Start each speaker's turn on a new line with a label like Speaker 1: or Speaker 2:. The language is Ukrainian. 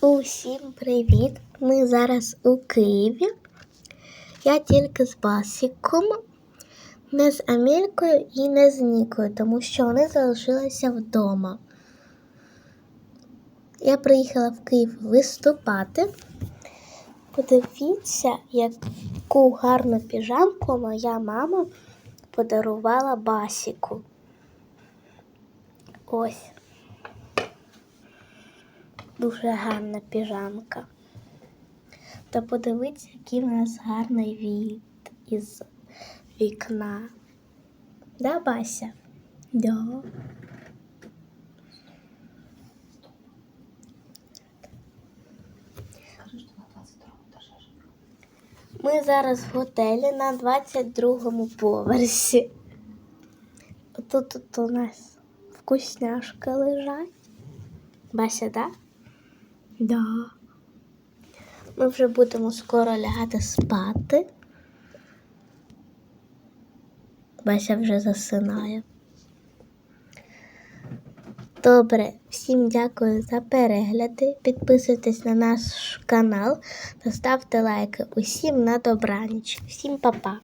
Speaker 1: Усім привіт! Ми зараз у Києві. Я тільки з Басіком, не з Амелькою і не з Нікою, тому що вони залишилися вдома. Я приїхала в Київ виступати. Подивіться, яку гарну піжамку моя мама подарувала Басіку. Ось. Дуже гарна піжамка. Та подивіться, який в нас гарний від із вікна. Да, Бася? Да. Ми зараз в готелі на 22 поверсі. Тут, тут у нас вкусняшки лежать. Бася, да? Да. Ми вже будемо скоро лягати спати. Бася вже засинає. Добре, всім дякую за перегляди. Підписуйтесь на наш канал та ставте лайки. Усім на добраніч. Всім па-па.